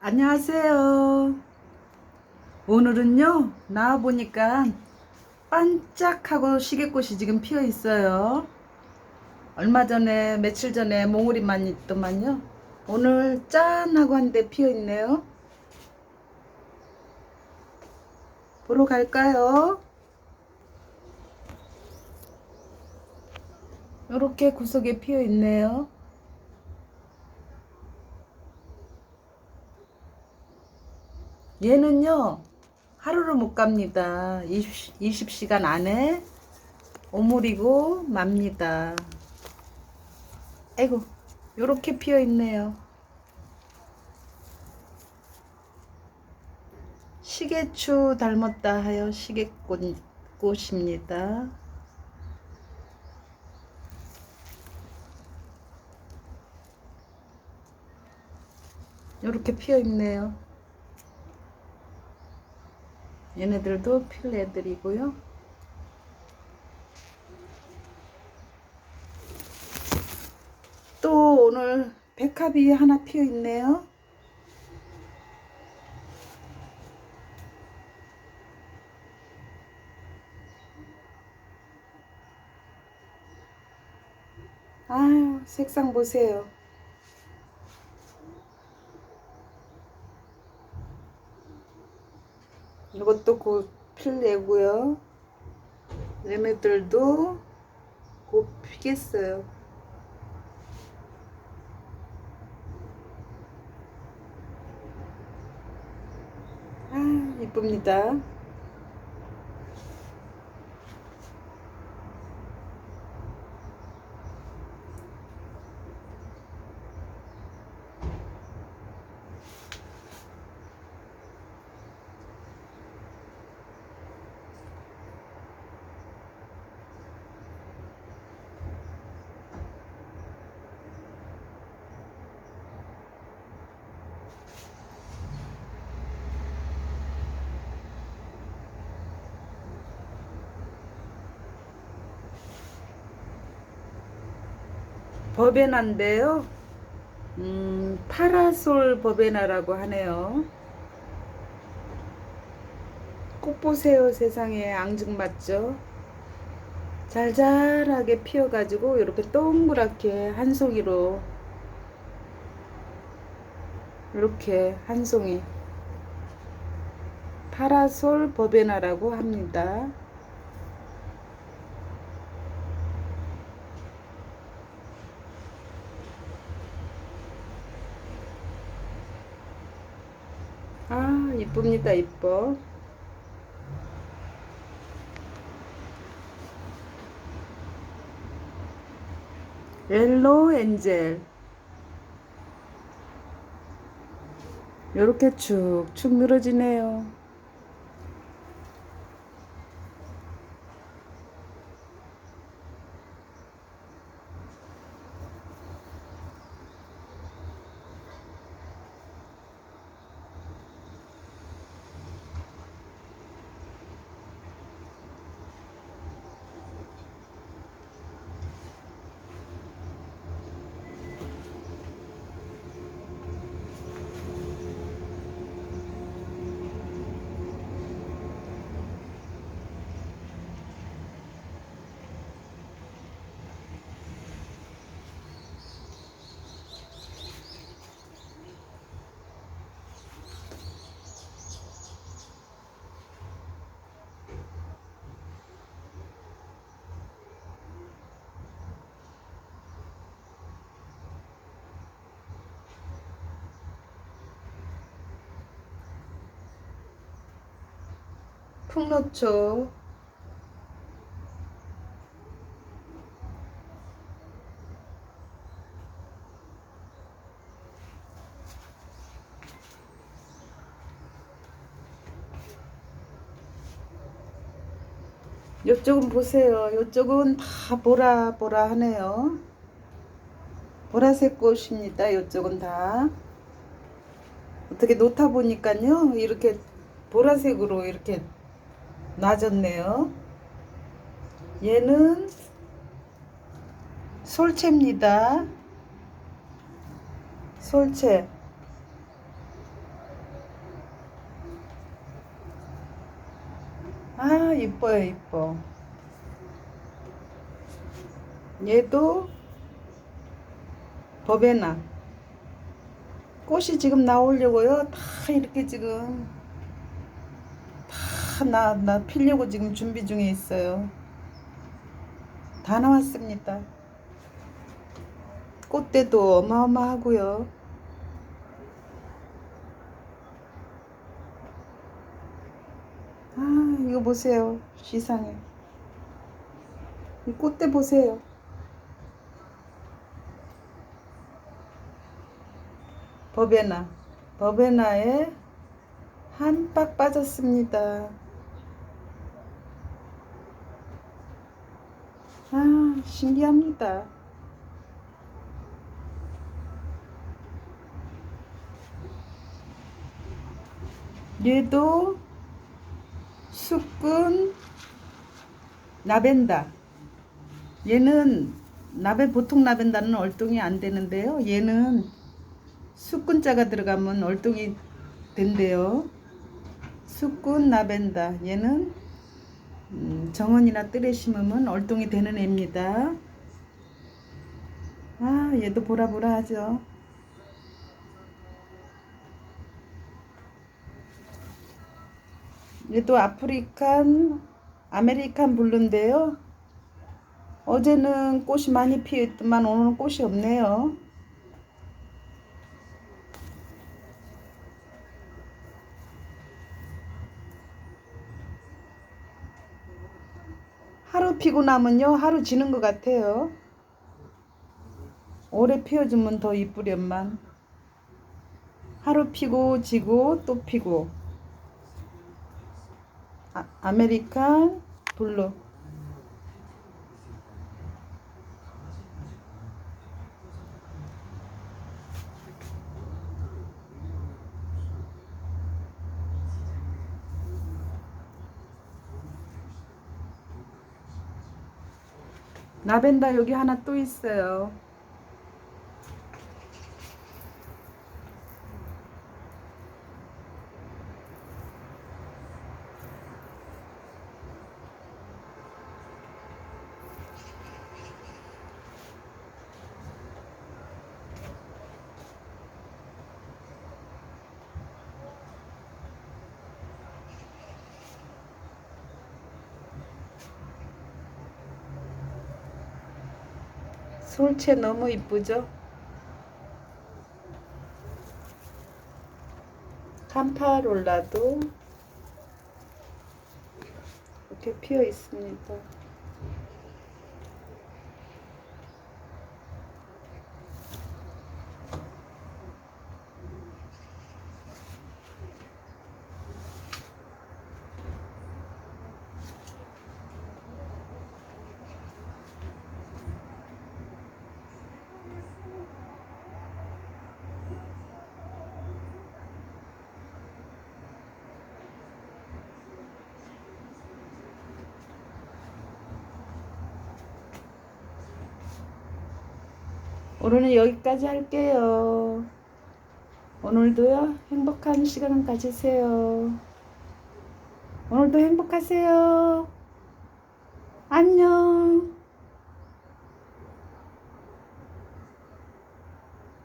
안녕하세요. 오늘은요, 나와보니까 반짝하고 시계꽃이 지금 피어 있어요. 얼마 전에, 며칠 전에 몽우리만 있더만요. 오늘 짠하고 한대 피어 있네요. 보러 갈까요? 이렇게 구석에 피어 있네요. 얘는요, 하루를 못 갑니다. 20, 20시간 안에 오물이고 맙니다. 아이고, 요렇게 피어 있네요. 시계추 닮았다 하여 시계꽃, 꽃입니다. 요렇게 피어 있네요. 얘네들도 필 애들이고요. 또 오늘 백합이 하나 피어 있네요. 아유, 색상 보세요. 이것도 곧 필내고요. 얘네들도 곧 피겠어요. 아, 이쁩니다. 버베나인데요. 음, 파라솔 버베나라고 하네요. 꽃 보세요, 세상에 앙증 맞죠? 잘잘하게 피어가지고 이렇게 동그랗게 한 송이로 이렇게 한 송이 파라솔 버베나라고 합니다. 아, 이쁩니다, 이뻐. 옐로우 엔젤. 요렇게 축축 늘어지네요. 풍노초. 요쪽은 보세요. 요쪽은 다 보라 보라 하네요. 보라색 꽃입니다. 요쪽은 다. 어떻게 놓다 보니까요. 이렇게 보라색으로 이렇게 낮았네요. 얘는 솔채입니다. 솔채. 아, 이뻐요, 이뻐. 얘도 버베나. 꽃이 지금 나오려고요. 다 이렇게 지금 다나나 피려고 지금 준비 중에 있어요. 다 나왔습니다. 꽃대도 어마어마하고요. 아 이거 보세요 시상해 이 꽃대 보세요. 버베나 버베나에 한박 빠졌습니다 아 신기합니다 얘도 숙군 나벤다. 얘는 나벤 보통 나벤다는 얼동이 안 되는데요. 얘는 숙군자가 들어가면 얼동이 된대요. 숙군 나벤다. 얘는 음, 정원이나 뜰에 심으면 얼동이 되는 애입니다. 아, 얘도 보라보라 하죠. 얘도 아프리칸 아메리칸 블루인데요. 어제는 꽃이 많이 피었더만 오늘은 꽃이 없네요. 하루 피고 나면요 하루 지는 것 같아요. 오래 피워주면 더 이쁘련만. 하루 피고 지고 또 피고. 아, 아메리칸 블루 라벤더 여기 하나 또 있어요. 솔채 너무 이쁘죠? 캄파롤라도 이렇게 피어 있습니다. 오늘은 여기까지 할게요. 오늘도요, 행복한 시간 가지세요. 오늘도 행복하세요. 안녕.